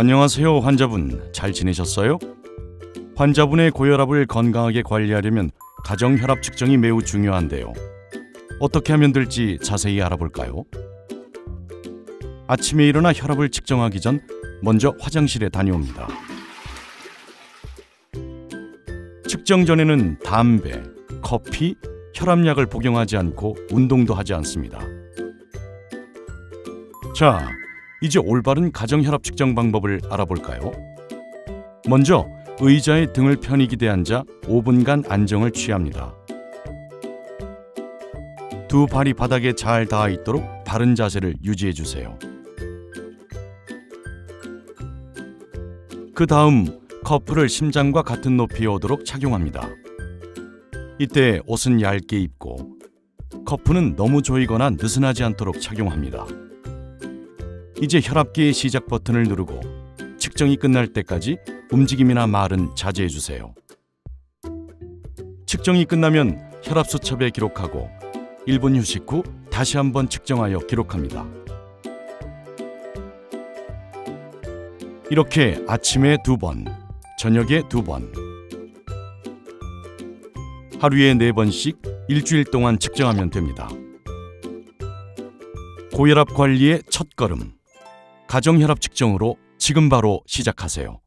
안녕하세요, 환자분. 잘 지내셨어요? 환자분의 고혈압을 건강하게 관리하려면 가정 혈압 측정이 매우 중요한데요. 어떻게 하면 될지 자세히 알아볼까요? 아침에 일어나 혈압을 측정하기 전 먼저 화장실에 다녀옵니다. 측정 전에는 담배, 커피, 혈압약을 복용하지 않고 운동도 하지 않습니다. 자, 이제 올바른 가정 혈압 측정 방법을 알아볼까요? 먼저 의자에 등을 편히 기대 앉아 5분간 안정을 취합니다. 두 발이 바닥에 잘 닿아 있도록 바른 자세를 유지해 주세요. 그 다음 커프를 심장과 같은 높이에 오도록 착용합니다. 이때 옷은 얇게 입고 커프는 너무 조이거나 느슨하지 않도록 착용합니다. 이제 혈압계의 시작 버튼을 누르고 측정이 끝날 때까지 움직임이나 말은 자제해 주세요. 측정이 끝나면 혈압 수첩에 기록하고 1분 휴식 후 다시 한번 측정하여 기록합니다. 이렇게 아침에 두 번, 저녁에 두 번, 하루에 네 번씩 일주일 동안 측정하면 됩니다. 고혈압 관리의 첫 걸음, 가정 혈압 측정으로 지금 바로 시작하세요.